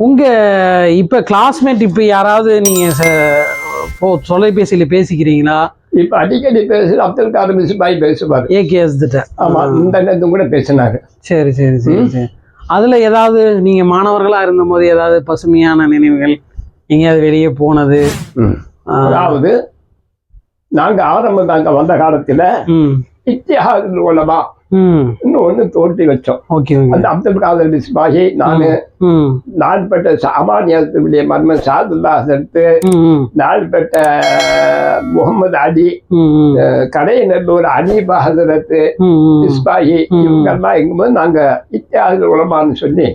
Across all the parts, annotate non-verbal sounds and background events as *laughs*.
உங்க இப்ப கிளாஸ்மேட் இப்ப யாராவது நீங்க ச- போ தொலைபேசியில பேசிக்கிறீங்களா? இப்ப அடிக்கடி பேசு அப்துல் காதர் மிஸ்பாய் பேசுவாரு. ஏகேஎஸ் திட்ட ஆமா இந்த நேரத்தும் கூட பேசினாரு. சரி சரி சரி சரி. அதுல ஏதாவது நீங்க மாணவர்களா இருந்தபோது ஏதாவது பசுமையான நினைவுகள் எங்கேயாவது வெளியே போனது? அதாவது நாங்க ஆரம்பம் நாங்க வந்த காலத்துல இத்திஹாதுல் ம் இன்னும் ஒண்ணு தோற்றி வச்சோம். அந்த அப்துல் காதர் மிஸ்பாஹி நானு நாள்பட்ட சாமானியத்துடைய மர்ம சாதுல்லா ம் நாள்பட்ட முகமது அலி கடையநல்லூர் அனீபா ஹசரத்து ம். இவங்கெல்லாம் இருக்கும்போது நாங்க இத்தியாகுல் உலமான்னு சொல்லி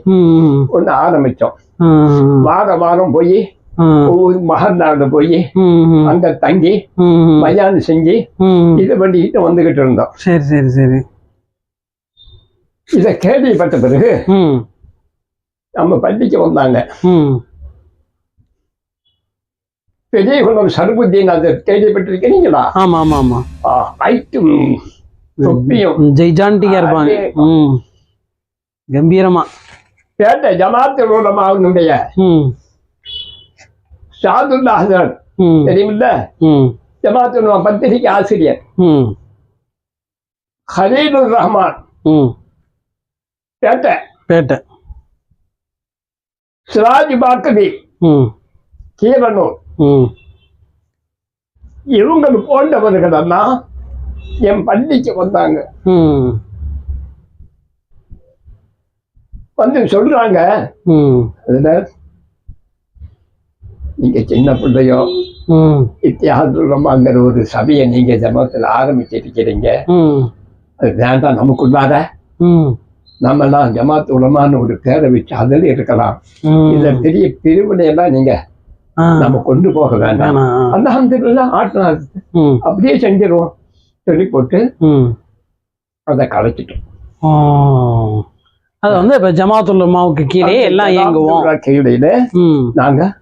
ஒண்ணு ஆரம்பிச்சோம். வாரம் வாரம் போய் ஒவ்வொரு போய் அங்க தங்கி மயானம் செஞ்சு இது பண்ணிக்கிட்டு வந்துகிட்டு இருந்தோம். சரி சரி சரி. இதை கேள்விப்பட்ட பிறகு நம்ம பள்ளிக்கு வந்தாங்க. பெரியகுளம் சருபுத்தீன் அதை கேள்விப்பட்டிருக்கிறீங்களா? ஆமா ஆமா ஆமா ஆ, ஐட்டும் தொப்பியும் ஜெய்ஜான்டிக்கா இருப்பாங்க. கம்பீரமா. பேட்ட ஜமாத்து உலமாவுடைய சாதுல்லா ஹசரத். தெரியுமில்ல? ஜமாத்து பத்திரிகை ஆசிரியர். ஹலீலுர் ரஹ்மான். பேட்ட. பேட்டை. சிராஜ் பாக்கவி கீரனூர். இவங்க போன்றவர்களெல்லாம் என் பள்ளிக்கு வந்தாங்க. வந்து சொல்றாங்க. அதுல நீங்க சின்ன பிள்ளையோ ம். இத்தியாசமாங்கிற ஒரு சபையை நீங்க ஜமத்துல ஆரம்பிச்சிருக்கிறீங்க. அது வேண்டாம் நமக்குள்ளார. ம் நம்மலாம் ஜமாத் உலமான்னு ஒரு பேரை வச்சு அதில் இருக்கலாம். இந்த பெரிய பிரிவினையெல்லாம் நீங்க நம்ம கொண்டு போக வேண்டாம். அந்த அந்த ஆட்டினா அப்படியே செஞ்சிருவோம். சொல்லி போட்டு அதை கலைச்சிட்டோம். அது வந்து இப்ப ஜமாத்துல் மாவுக்கு கீழே எல்லாம் இயங்குவோம். ம். நாங்க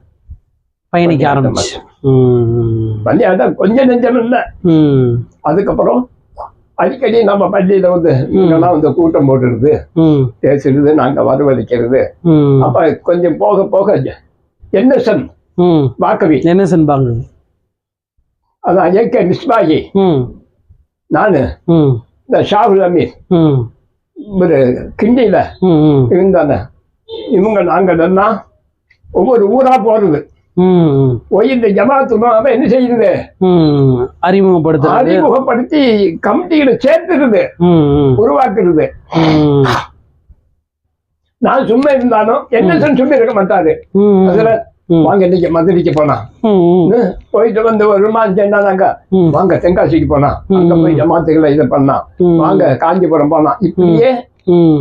பயணிக்க ஆரம்பிச்சு. ம். பள்ளியாட்டம் கொஞ்சம் நெஞ்சம் இல்லை. அதுக்கப்புறம் அடிக்கடி நம்ம பள்ளியில வந்து இங்கெல்லாம் வந்து கூட்டம் போட்டுருது பேசுறது நாங்க வரவழைக்கிறது அப்ப கொஞ்சம் போக போக என்னசன் ம். வாக்கவி. என்ன சென்பாங்க அதான் ஏகே மிஸ்பாகி ம். நானு. இந்த ஷாகுல் அமீர். ம். ஒரு கிண்டியில இருந்தாங்க இவங்க நாங்கள் எல்லாம் ஒவ்வொரு ஊரா போறது. போய் இந்த ஜமாத்துமா அவன் என்ன செய்யுது? ம். அறிமுகப்படுத்துறது. அறிமுகப்படுத்தி கமிட்டியில சேர்த்துருது உருவாக்குறது. நான் சும்மா இருந்தாலும் என்ன சொல்லி இருக்க மாட்டாரு. அதுல. வாங்க இன்னைக்கு மதுரைக்கு ம் போயிட்டு வந்து ஒரு மாதம் என்னன்னாங்க ம். வாங்க தென்காசிக்கு போலாம். அங்க போய் ஜமாத்துகளை இதை பண்ணலாம். ம். வாங்க காஞ்சிபுரம் போலாம். இப்படியே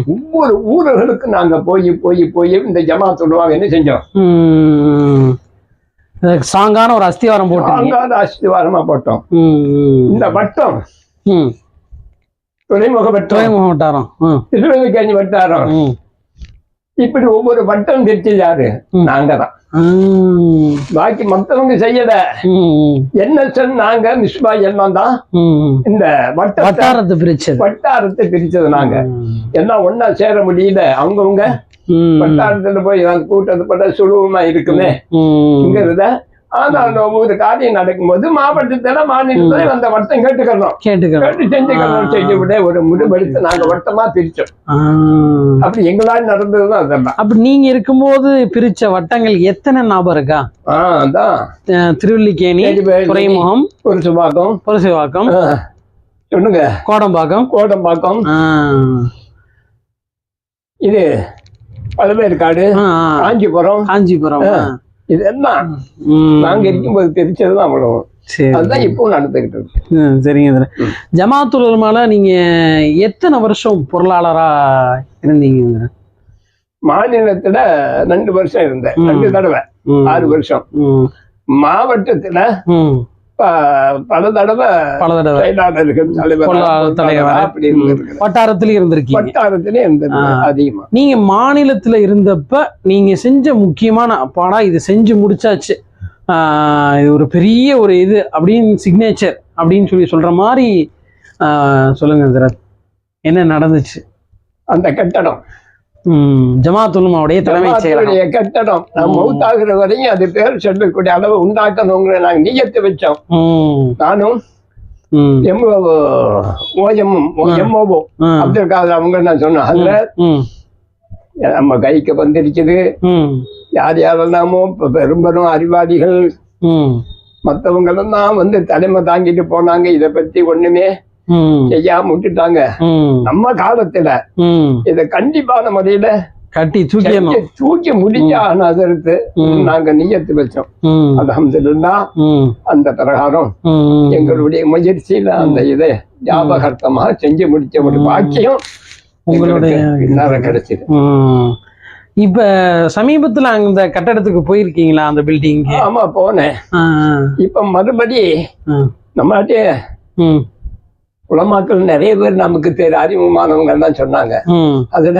ஒவ்வொரு ஊர்களுக்கு நாங்க போய் போய் போய் இந்த ஜமாத் சொல்லுவாங்க என்ன செஞ்சோம்? ஸ்ட்ராங்கான ஒரு அஸ்திவாரம் அங்காத அஸ்திவாரமா போட்டோம். இந்த வட்டம். துறைமுக வட்டம். துறைமுகம் வட்டாரம். திருவள்ளிக்கஞ்சி வட்டாரம். இப்படி ஒவ்வொரு வட்டம் பிரிச்சு யாரு. நாங்க தான் பாக்கி மத்தவங்க செய்யல. என்ன நாங்க? மிஸ்பா எல்லாம் தான். இந்த வட்டாரத்தை பிரிச்சது. வட்டாரத்தை பிரிச்சது நாங்க. எல்லாம் ஒண்ணா சேர முடியல. அவங்கவுங்க ம். வட்டாரத்துல போய் அந்த கூட்டத்தை போட்டா சுலபமா இருக்குமே? ம் இங்கிறத ஆனா அந்த ஒவ்வொரு காரியம் நடக்கும்போது மாவட்டத்துல மாநிலத்துல அந்த வட்டம் கேட்டுக்கிறோம் கேட்டு செஞ்சுக்கணும் செஞ்சு விட ஒரு முடிவெடுத்து நாங்க வட்டமா பிரிச்சோம். அப்படி எங்களால் நடந்ததுதான் அதெல்லாம். அப்ப நீங்க இருக்கும்போது பிரிச்ச வட்டங்கள் எத்தனை ஞாபகம் இருக்கா? ஆஹ் அதான். திருவல்லிக்கேணி. துறைமுகம் ஒரு சுபாக்கம் புரசிவாக்கம் சொல்லுங்க. கோடம்பாக்கம். கோடம்பாக்கம். இது ஆ. காஞ்சிபுரம் காஞ்சிபுரம். இதெல்லாம். நாங்க இருக்கும்போது தெரிச்சதுதான் அவ்வளவு அதுதான் இப்போ நடந்துகிட்டு இருக்கு சரிங்க சார் ஜமாத்துல் உலமால நீங்க எத்தனை வருஷம் பொருளாளரா இருந்தீங்க மாநிலத்துல ரெண்டு வருஷம் இருந்தேன். ரெண்டு தடவை. ஆறு வருஷம். மாவட்டத்துல பல தடவை பல தடவை. வட்டாரத்திலயும் இருந்திருக்கீங்க. வட்டாரத்திலே. அதிகமா. நீங்க மாநிலத்துல இருந்தப்ப நீங்க செஞ்ச முக்கியமான அப்பாடா இது செஞ்சு முடிச்சாச்சு. ஆஹ் இது ஒரு பெரிய ஒரு இது அப்படின்னு சிக்னேச்சர் அப்படின்னு சொல்லி சொல்ற மாதிரி ஆஹ் சொல்லுங்க என்ன நடந்துச்சு? அந்த கட்டடம். ஜமாத்துல்மாவுடைய தலைமைச் செயலகம். கட்டடம். நான் ம். மௌத்தாகிற வரையும் அது பேர் சொல்லக்கூடிய அளவு உண்டாக்கணுங்கிற நாங்க நியத்து வச்சோம். நானும் ம். எம்ஓ ஓஎம் எம்ஓஓ ம் அப்துல் காதர் அவங்க நான் சொன்னேன். அதுல நம்ம கைக்கு வந்திருக்குது. யார் யாரெல்லாமோ பெரும்பெரும் அறிவாளிகள். ம். மற்றவங்களும் தான் வந்து தலைமை தாங்கிட்டு போனாங்க. இதை பத்தி ஒண்ணுமே செய்யாம விட்டுட்டாங்க. நம்ம காலத்துல இதை கண்டிப்பான முறையில கட்டி செஞ்சு தூக்கி முடிஞ்சா ம். நாங்க நியத்து வச்சோம். ம். அந்த பிரகாரம் எங்களுடைய முயற்சியில அந்த இதை ஞாபகார்த்தமாக செஞ்சு முடிச்ச ஒரு பாக்கியம் உங்களுடைய கிடைச்சது. இப்ப சமீபத்துல அந்த கட்டடத்துக்கு போயிருக்கீங்களா அந்த பில்டிங்க்கு ஆமா போனேன். இப்ப மறுபடி நம்மளாட்டே உலமாக்கள் நிறைய பேர் நமக்கு தெரிய அறிமுகமானவங்க தான் சொன்னாங்க. அதுல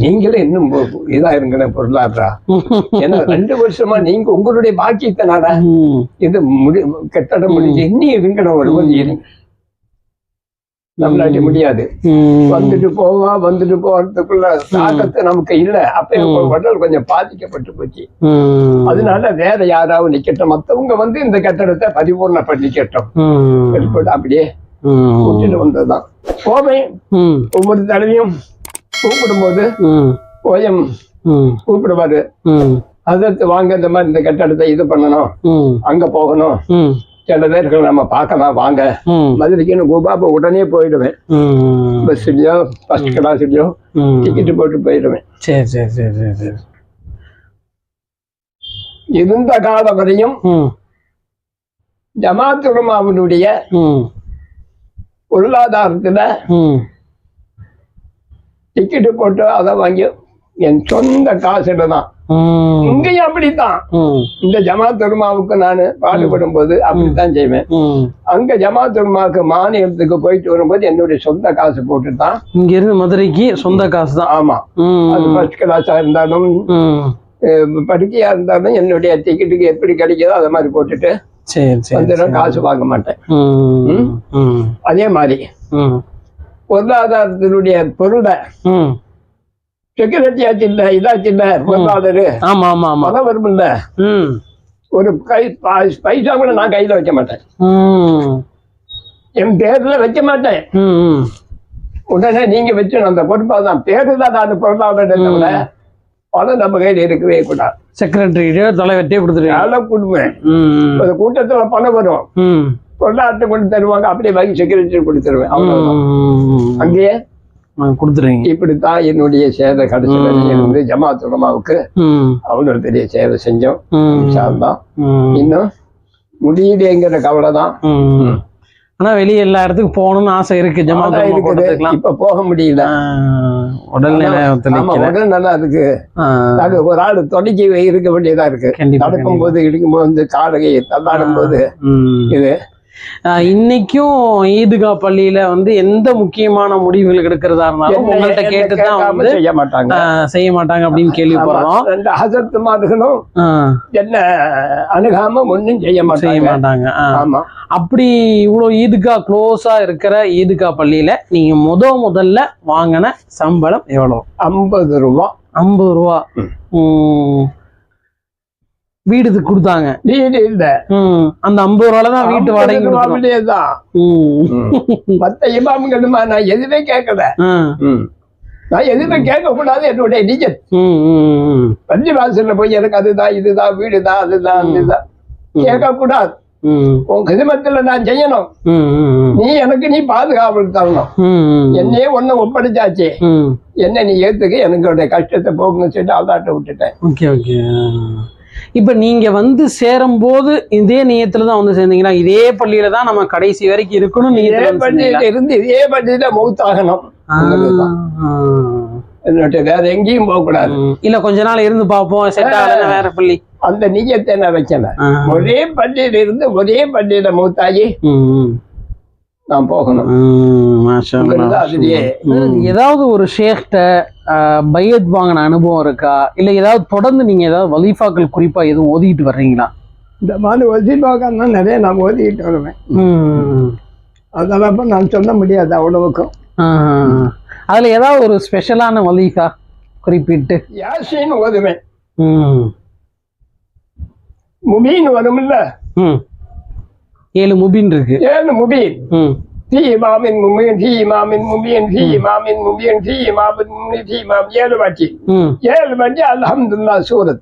நீங்களும் இன்னும் இதா இருங்கண்ணே பொருளாதாரா? *laughs* ஏன்னா ரெண்டு வருஷமா நீங்க உங்களுடைய பாக்கியத்தினால இது முடி கட்டடம் முடிஞ்சு இன்னும் இருங்கணும் ஒரு கொஞ்சம் இருங்க நம்மளாட்டி முடியாது. வந்துட்டு போவா வந்துட்டு போறதுக்குள்ள தாக்கத்து நமக்கு இல்ல. அப்ப உடல் கொஞ்சம் பாதிக்கப்பட்டு போச்சு. அதனால வேற யாராவது நிக்கட்டும். மத்தவங்க வந்து இந்த கட்டடத்தை பரிபூர்ண பண்ணிக்கட்டும் அப்படியே கூட்டிட்டு வந்ததுதான். போவேன். ஒவ்வொரு தடவையும் கூப்பிடும்போது ஓயம் கூப்பிடுவாரு. அதற்கு வாங்க இந்த மாதிரி இந்த கட்டடத்தை இது பண்ணணும். அங்க போகணும். சில பேர்கள் நம்ம பார்க்கலாம் வாங்க. மதுரைக்குன்னு கூப்பா உடனே போயிடுவேன். பஸ்லயோ ஃபர்ஸ்ட் கிளாஸ்லயோ டிக்கெட் போட்டு போயிடுவேன். சரி சரி சரி சரி சரி. இருந்த காலம் வரையும் ம். ஜமாத் உலமாவினுடைய ம். பொருளாதாரத்துல ம். டிக்கெட் போட்டு அதை வாங்கி என் சொந்த காசுல தான். இங்கேயும் அப்படித்தான். இந்த ஜமாத் உலமாவுக்கு நான் பாடுபடும் போது அப்படித்தான் செய்வேன். அங்க ஜமாத் உலமாவுக்கு மாநிலத்துக்கு போயிட்டு வரும்போது என்னுடைய சொந்த காசு போட்டு தான் இங்க இருந்து மதுரைக்கு சொந்த காசு தான். ஆமா. அது ஃபர்ஸ்ட் கிளாஸா இருந்தாலும் படுக்கையா இருந்தாலும் என்னுடைய டிக்கெட்டுக்கு எப்படி கிடைக்குதோ அதை மாதிரி போட்டுட்டு வந்துடும் காசு வாங்க மாட்டேன். அதே மாதிரி பொருளாதாரத்தினுடைய பொருளை ஆச்சு இல்ல இதாச்சு இல்ல பொருளாதார. ஆமா ஆமா ஆமா. பணம் வரும் இல்ல. ம். ஒரு கை பைசா கூட நான் கையில வைக்க மாட்டேன். என் பேர்ல வைக்க மாட்டேன். உடனே நீங்க வச்சு அந்த பொறுப்பா தான். பேரு தான் நான் தவிர பணம் நம்ம கையில இருக்கவே கூடாது. செக்ரட்டரியிட்டோ தலைவர்கிட்டயே கொடுத்துருவீங்க நல்லா கொடுப்பேன். ஒரு கூட்டத்துல பணம் வரும். ம். பொருளாதாரத்தை கொண்டு தருவாங்க அப்படியே வாங்கி செக்யூரிட்டி கொடுத்துருவேன் அங்கேயே கொடுத்துருவீங்க இப்படித்தான் என்னுடைய சேவை கடைசி வரையும் இருந்து ஜமாத் உலமாவுக்கு ம். அவ்வளவு பெரிய சேவை செஞ்சோம். ம். இன்னும் முடியலைங்கிற கவலை தான். ஆனா வெளிய எல்லா இடத்துக்கும் போகணும்னு ஆசை இருக்கு. ஜமாத் இருக்குது. இப்ப போக முடியல. உடல்நிலை உடல் நல்லா அது ஒரு ஆள் தொடக்கி இருக்க வேண்டியதா இருக்கு. நடக்கும் போது இடிக்கும் போது காலகை தள்ளாடும் போது. இது இன்னைக்கும் ஈதுகா பள்ளியில வந்து எந்த முக்கியமான முடிவுகள் எடுக்கிறதா இருந்தாலும் என்ன- உங்கள்ட்ட என்ன கேட்டு தான் கேட்காம வந்து செய்ய மாட்டாங்க. செய்ய மாட்டாங்க அப்படின்னு கேள்விப்படுறோம். ரெண்டு ஹசரத்து மார்களும் ஆ, என்ன அணுகாம ஒண்ணும் செய்ய செய்ய மாட்டாங்க மாட்டாங்க ஆ. ஆமா. அப்படி இவ்வளோ ஈதுகா க்ளோஸா இருக்கிற ஈதுகா பள்ளியில நீங்க முத முதல்ல வாங்கின சம்பளம் எவ்வளவு? ஐம்பது ரூபா. ஐம்பது ரூபா. ம். வீடுக்கு கொடுத்தாங்க வீடு இல்ல ம். அந்த ஐம்பது ரூபால தான் வீட்டு வாடகை தான். மத்த இமாம்களுமா நான் எதுவுமே கேட்கல. நான் எதுவுமே கேட்க கூடாது என்னுடைய நிஜத் ம், ம், ம். பள்ளி வாசல்ல போய் எனக்கு அதுதான் இதுதான் வீடுதான் அதுதான் அதுதான் கேட்க கூடாது ம். உன் கிதமத்துல நான் செய்யணும். நீ எனக்கு நீ பாதுகாவல் தரணும். என்னையே ஒண்ணு ஒப்படைச்சாச்சு. என்ன நீ ஏத்துக்க எனக்கு கஷ்டத்தை போக்குன்னு சொல்லிட்டு அல்லாட்ட விட்டுட்டேன் ஓகே ஓகே இப்ப நீங்க வந்து சேரும்போது இதே நியத்துல தான் வந்து சேர்ந்தீங்களா இதே பள்ளியில தான் நம்ம கடைசி வரைக்கும் இருக்கணும் இதே பள்ளியில? இருந்து இதே பள்ளியில மௌத்தாகணும். என்னட்ட வேற எங்கேயும் போக கூடாது ம். இல்ல கொஞ்ச நாள் இருந்து பார்ப்போம் செட் ஆகலன்னா வேற பள்ளி அந்த நிஜத்தை நான் வைக்கல. ஒரே பள்ளியில இருந்து ஒரே பள்ளியில மௌத்தாகி ம், ம். நான் போகணும். அதுலயே ஏதாவது ஒரு ஷேக்ட பையத் வாங்கின அனுபவம் இருக்கா? இல்ல ஏதாவது தொடர்ந்து நீங்க ஏதாவது வலீஃபாக்கள் குறிப்பா எதுவும் ஓதிக்கிட்டு வர்றீங்களா? இந்த மாதிரி வசீபாக்கன்னா நிறைய நான் ஓதிக்கிட்டு வருவேன். அதெல்லாம் நான் சொல்ல முடியாது அவ்வளவுக்கும். அதுல ஏதாவது ஒரு ஸ்பெஷலான வலிஃபா குறிப்பிட்டு? யாசின் ஓதுவேன். முபீன் வரும்ல? ஏழு முபின் இருக்கு. ஏழு முபீன். ที่มามินมุมเมียนที่มามินมุมเมียนที่มามินมุมเมียนที่มามินมุมเมียนที่มาเยลบัจิเยลบัจิอัลฮัมดุลลาสูรต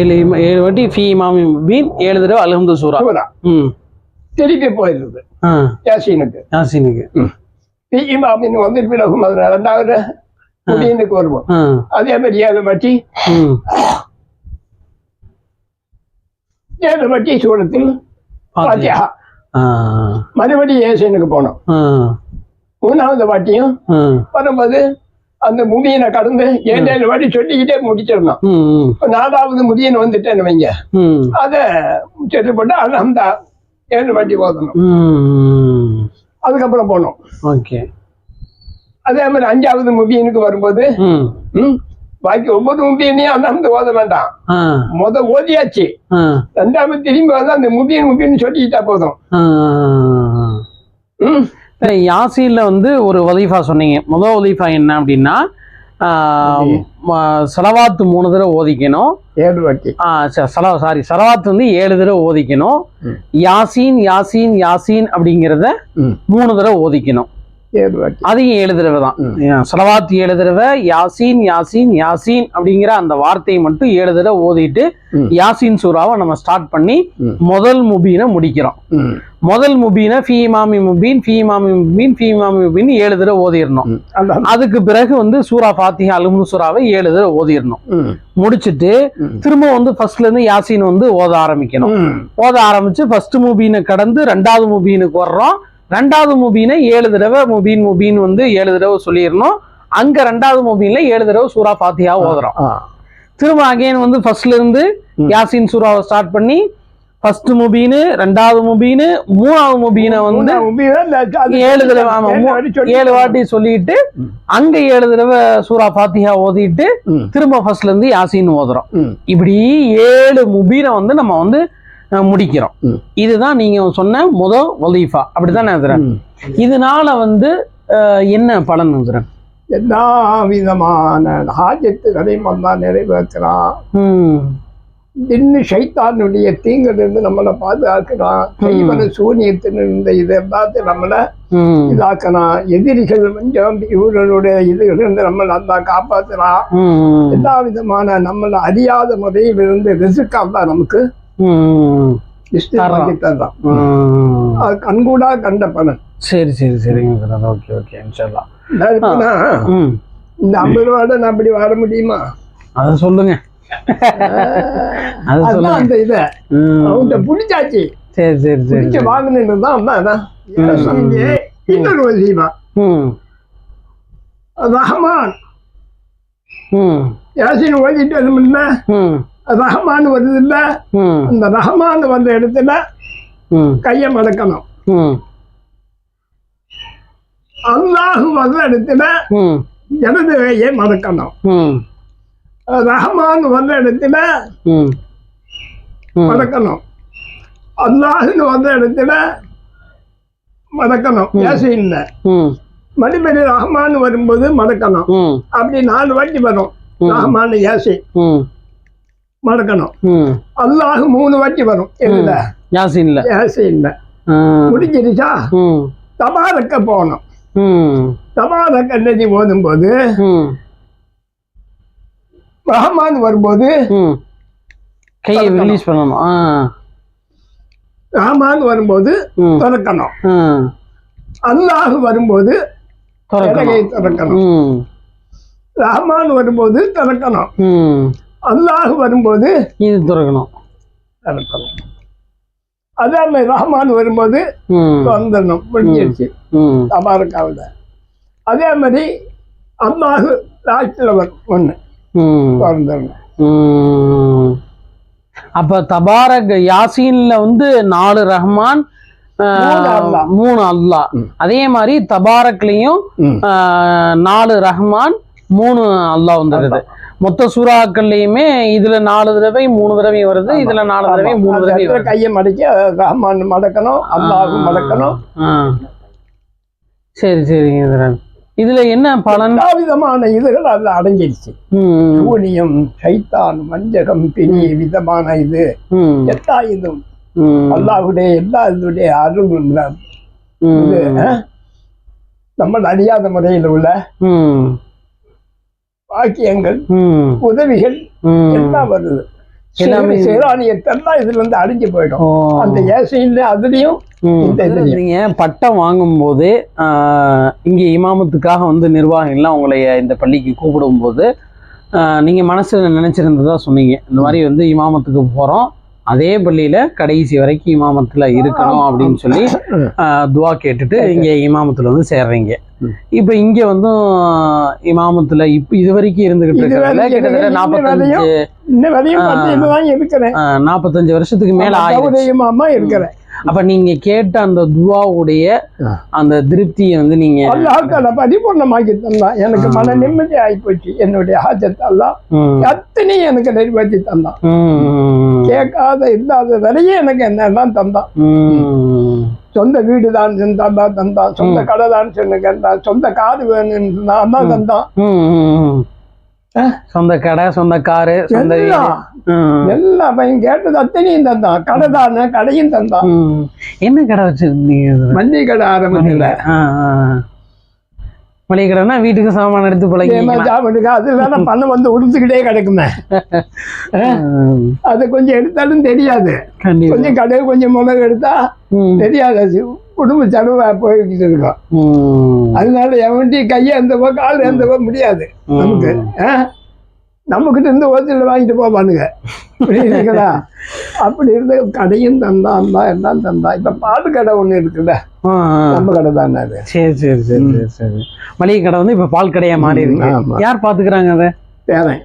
ஏழு ஏழு வாட்டி ஃபி இமாமி பீன் ஏழு தடவை அலஹமது சூரா சூரா ம் திருப்பி போயிருந்தது யாசினுக்கு யாசினுக்கு ஃபி இமாமின் வந்து பிளகும் அது ரெண்டாவது முடியுனுக்கு வருவோம் அதே மாதிரி ஏழு வாட்டி ஏழு வாட்டி சூரத்தில் பாத்தியா? மறுபடியும் ஏசீனுக்கு போனோம். மூணாவது வாட்டியும் வரும்போது அந்த முதியனை கடந்து ஏழு ஏழு வாட்டி சொல்லிக்கிட்டே முடிச்சிடணும் நாலாவது முதியன் வந்துட்டேன்னு வைங்க. அதை சொல்லிட்டு போட்டு அல்ஹம்தா ஏழு வாட்டி ஓதணும். அதுக்கப்புறம் போனோம். ஓகே. அதே மாதிரி அஞ்சாவது முபியனுக்கு வரும்போது பாக்கி ஒவ்வொரு முபியனையும் அல்ஹம்து ஓத வேண்டாம். முத ஓதியாச்சு. ரெண்டாவது திரும்பி வந்து அந்த முபியன் முபியன் சொல்லிக்கிட்டா போதும். யாசீன்ல வந்து ஒரு வலீஃபா சொன்னீங்க. முதல் வலீஃபா என்ன அப்படின்னா சலவாத்து மூணு தடவை ஓதிக்கணும். ஏழு வாட்டி. சலா சாரி சலவாத்து வந்து ஏழு தடவை ஓதிக்கணும். யாசீன் யாசீன் யாசீன் அப்படிங்கிறத மூணு தடவை ஓதிக்கணும். அதையும் ஏழு தடவை தான். ம். சலவாத் ஏழு தடவை யாசீன் யாசீன் யாசீன் அப்படிங்கிற அந்த வார்த்தையை மட்டும் ஏழு தடவை ஓதிட்டு. யாசீன் சூறாவை நம்ம ஸ்டார்ட் பண்ணி. முதல் முபீனை முடிக்கிறோம். முதல் முபீனை ஃபீ மாமி முபீன் ஃபீ மாமி முபீன் ஃபீ மாமி முபீன் ஏழு தடவை ஓதிடணும். அதுக்கு பிறகு வந்து சூரா ஃபாத்திஹா அலுமு சூறாவை ஏழு தடவை ஓதிடணும். முடிச்சிட்டு. திரும்ப வந்து ஃபர்ஸ்ட்ல இருந்து யாசீன் வந்து ஓத ஆரம்பிக்கணும். ஓத ஆரம்பிச்சு ஃபர்ஸ்ட் முபீனை கடந்து ரெண்டாவது முபீனுக்கு வர்றோம். ரெண்டாவது முபீனை ஏழு தடவை முபீன் முபீன் வந்து ஏழு தடவை சொல்லிடணும். அங்க ரெண்டாவது முபீன்ல ஏழு தடவை சூரா ஃபாத்திஹா ஓதுறோம். திரும்ப அகைன் வந்து ஃபர்ஸ்ட்ல இருந்து. யாசின் சூறாவை ஸ்டார்ட் பண்ணி ஃபர்ஸ்ட் முபீனு ரெண்டாவது முபீனு மூணாவது முபீனை வந்து ஏழு தடவை ஆமா ஏழு வாட்டி சொல்லிட்டு. அங்க ஏழு தடவை சூரா ஃபாத்திஹா ஓதிட்டு திரும்ப ஃபர்ஸ்ட்ல இருந்து யாசின் ஓதுறோம். இப்படி ஏழு முபீனை வந்து நம்ம வந்து முடிக்கிறோம். இதுதான் நீங்க சொன்ன முத வலீஃபா. அப்படிதான் ம். இதனால வந்து என்ன பலன் நசுரன் எல்லா விதமான ஹாஜத்துகளையும் வந்தா நிறைவேற்றுறான். தின்னு சைத்தானுடைய தீங்கிலிருந்து நம்மளை பாதுகாக்கிறான். கைவன சூனியத்திலிருந்து இதை பார்த்து நம்மளை இதாக்கலாம் எதிரிகள் கொஞ்சம் இவர்களுடைய இதுகளிலிருந்து நம்மளை நல்லா காப்பாத்துறான். எல்லா விதமான நம்மளை அறியாத முறையிலிருந்து ரிசுக்கா தான் நமக்கு கண்கூடா கண்ட பலன். சரி சரி சரிங்க சார் ஓகே ஓகே இந்த ஐம்பது ரூபாட நான் அப்படி வாழ முடியுமா? அதை சொல்லுங்க. அந்த இதை. அவன்கிட்ட பிடிச்சாச்சு சரி சரி சரி வாங்கினது தான் அதான் இன்னொரு வசீமா. ரஹமான். யாசின் ஓதிட்டு ம். ரஹமான் வருது இல்ல அந்த ரஹமான் வந்த இடத்துல கையை மடக்கணும். அல்லாஹ் வந்த இடத்துல இடது கையை மடக்கணும். ரஹமான் வந்த இடத்துல ம். ம். மடக்கணும். அல்லாஹ்னு வந்த இடத்துல மடக்கணும். யாசின்ல ம். மறுபடி ரஹ்மான் வரும்போது மடக்கணும். ம். அப்படி நாலு வாட்டி வரும். ரஹ்மான் ம். மடக்கணும். அல்லாஹ் மூணு வாட்டி வரும். இதுல யாசின்ல. யாசின்ல. முடிஞ்சிருச்சா? தபாரக்க போகணும். ம். தபாரக்க நதி ஓதும்போது ம். ரஹ்மான் வரும்போது? கையை. ரிலீஸ் பண்ணணும். ரஹ்மான் வரும்போது திறக்கணும். அல்லாஹ் வரும்போது திறக்கணும். ரஹ்மான் வரும்போது திறக்கணும். அல்லாஹ் வரும்போது இது திறக்கணும். திறக்கணும். அதே மாதிரி ரஹ்மான் வரும்போது வந்துடணும் முடிஞ்சிருச்சு. தபாரக்காவில் அதே மாதிரி அல்லாஹ் லாஸ்டில் வரும் ஒன்று வந்துடணும். அப்ப தபாரக் யாசீன்ல வந்து நாலு ரஹ்மான் மூணு அல்லாஹ். மூணு அல்லாஹ் ம். அதே மாதிரி தபாரக்லயும் நாலு ரஹ்மான் மூணு அல்லாஹ் வந்துருது மொத்த சூறாக்கள்லயுமே இதுல நாலு தடவை மூணு தடவை வருது. இதுல நாலு தடவை மூணு தடவை வருது. கையை மடக்கி ரஹ்மான் மடக்கணும். அல்லாஹ் மடக்கணும். சரி சரிங்க இந்திரன். இதுல என்ன பலன்? விதமான இதுகள் அதுல அடங்கிடுச்சு ம், சூனியம் சைத்தான் வஞ்சகம் பெரிய விதமான இது. எல்லா இதுவும் ம், அல்லாஹ்வுடைய எல்லா இதுடைய அருள் இது? நம்ம அறியாத முறையில் உள்ள ம், உதவிகள். எல்லாம் வருது. எல்லாமே- சிறானியத்தெல்லாம் இதுல இருந்து அழிஞ்சு போயிடும். அந்த ஏசையில அதுலயும். நீங்க பட்டம் வாங்கும்போது ஆஹ், இங்க இமாமத்துக்காக வந்து நிர்வாகிகள்லாம் உங்களை இந்த பள்ளிக்கு கூப்பிடும்போது ஆஹ், நீங்க மனசுல நினைச்சிருந்ததா சொன்னீங்க. இந்த மாதிரி வந்து இமாமத்துக்கு போறோம். அதே பள்ளியில கடைசி வரைக்கும் இமாமத்துல இருக்கணும் அப்படின்னு சொல்லி துவா கேட்டுட்டு இங்க இமாமத்துல வந்து சேர்றீங்க. இப்ப இங்க வந்து இமாமத்துல இப்ப இது வரைக்கும் இருந்துகிட்டு இருக்கிறதுல வரைக்கும் கிட்டத்தட்ட நாற்பத்தஞ்சு நாற்பத்தஞ்சு வருஷத்துக்கு மேல கௌரவமாமா இருக்கிறேன். அப்ப நீங்க கேட்ட அந்த துவாவுடைய. அந்த திருப்தியை வந்து நீங்க அல்லாஹால பரிபூர்ணமாக்கி தந்தான் எனக்கு மன நிம்மதி ஆகி போச்சு என்னுடைய ஹாஜத்தெல்லாம் ம், அத்தனையும் எனக்கு நிறைவேற்றி தந்தான் கேட்காத இல்லாத வரையும் எனக்கு என்னெல்லாம் தந்தான் சொந்த வீடு தான் தந்தா. தந்தான் சொந்த கடை தான் சொன்ன சொந்த காது வேணும்னு சொன்னா அதான் தந்தான். சொந்த கடை சொந்த காரு சொந்த எல்லா பையன் கேட்டது அத்தனையும் தந்தான். கடை தானே கடையும் தந்தான். என்ன கடை வச்சிருந்தீங்க? மல்லிகை கடை ஆரம்பத்துல. மளிகை கடைனா வீட்டுக்கு சாமான் எடுத்து ஜாபனுக்கு அது வேணா *laughs* பணம் வந்து உடுத்துக்கிட்டே கிடக்குமே. அது கொஞ்சம் எடுத்தாலும் தெரியாது. கொஞ்சம் கடை கொஞ்சம் மிளகு எடுத்தா தெரியாது. குடும்ப செலவா போய்கிட்டு இருக்கோம் அதனால எவன்டி கையை எந்தவோ கால் எந்தவோ முடியாது. நமக்கு ஆ? நம்மகிட்ட இருந்து ஓசியில் வாங்கிட்டு போவானுங்க புரியுதுங்களா அப்படி இருந்து கடையும் தந்தான் தான் எல்லாம் தந்தான். இப்ப பால் கடை ஒண்ணு இருக்குல்ல. நம்ம கடை தானே அது. சரி சரி சரி சரி சரி. மளிகை கடை வந்து இப்ப பால் கடையா மாறி இருக்கு. யார் பாத்துக்கிறாங்க அதை? பேரன்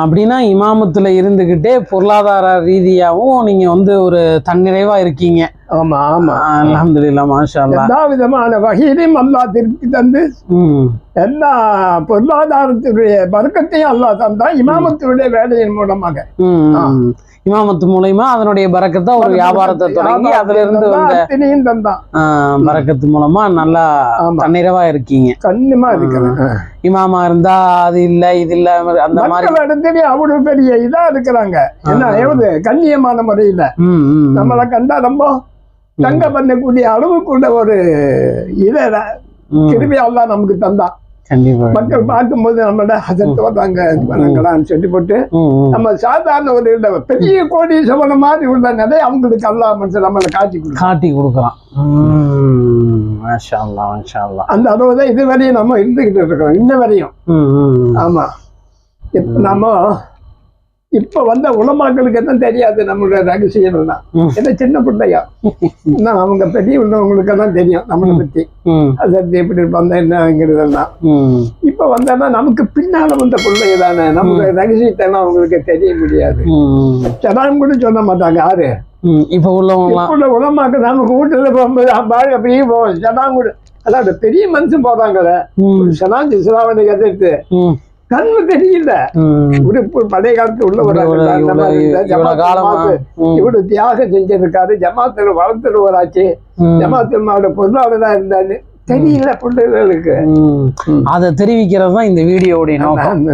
அப்படின்னா இமாமத்துல இருந்துகிட்டே பொருளாதார ரீதியாவும் நீங்க வந்து ஒரு தன்னிறைவா இருக்கீங்க. ஆமா ஆமா. அல்ஹம்துலில்லாஹ் மாஷா எல்லா விதமான வகையிலையும் அல்லாஹ் திருப்தி தந்து எல்லா பொருளாதாரத்துடைய வர்க்கத்தையும் அல்லாஹ் தந்தான் இமாமத்துடைய வேலையின் மூலமாக. இமாமத்து மூலயமா அதனுடைய பரக்கத்தை ஒரு வியாபாரத்தை தொடங்கி அதுல இருந்து வந்த பரக்கத்து மூலமா நல்லா. தன்னிறைவா இருக்கீங்க. கண்ணியமா இருக்கிறேன். இமாமா இருந்தா அது இல்ல இது இல்ல அந்த மாதிரி. இடத்துலயும் அவ்வளவு பெரிய இதா இருக்கிறாங்க. என்ன எவ்வளவு கண்ணியமான முறையில. நம்மளை கண்டா ரொம்ப தங்க பண்ணக்கூடிய அளவுக்குள்ள ஒரு இதை ம். திரும்பி அல்லாஹ் நமக்கு தந்தான் மக்கள் பார்க்கும்போது நம்மள ஹசத்து வர்றாங்க இது பண்ணாங்களான்னு சொல்லி போட்டு. நம்ம சாதாரண ஒரு பெரிய கோடி சவன மாதிரி உள்ள நிலை அவங்களுக்கு அல்லா மனுஷன் நம்மளை காட்டி காட்டி கொடுக்குறான் ம். மாஷா அல்லாஹ் மாஷா அல்லாஹ் அந்த அளவு தான் இது வரையும் நம்ம இருந்துகிட்டு இருக்கிறோம் இன்ன வரையும். ஆமா. நம்ம இப்ப வந்த உலமாக்களுக்கு என்ன தெரியாது நம்மளுடைய ரகசியம் எல்லாம் ம். ஏன்னா சின்ன பிள்ளையா? இன்னும் அவங்க பெரிய உள்ளவங்களுக்கு எல்லாம் தெரியும் நம்மளை பத்தி. அது எப்படி வந்தா என்னங்கிறதெல்லாம். இப்ப வந்தா நமக்கு பின்னால வந்த பிள்ளைங்க தானே. நம்மளுடைய ரகசியத்தெல்லாம் அவங்களுக்கு தெரிய முடியாது. சதாம் கூட சொல்ல மாட்டாங்க. யாரு. இப்ப உள்ளவங்கலாம். இப்ப உள்ள உலமாக்கு நமக்கு வீட்டுல போகும்போது அப்படியே போவோம் சதாம் கூட அதாவது பெரிய மனுஷன் போறாங்களே. ம், சதாம் சிசுராவனை எதிர்த்து ம், கண்ணு தெரியல. ஒரு பழைய காலத்து உள்ள இவ்வளவு தியாகம் செஞ்சிருக்காரு ஜமாத்துல வளர்த்துருவராச்சு. ஜமாத்துல பொருளாளரா இருந்தாரு. தெரியல பிள்ளைகளுக்கு. அதை தெரிவிக்கிறது தான் இந்த வீடியோவுடைய நோக்கம்.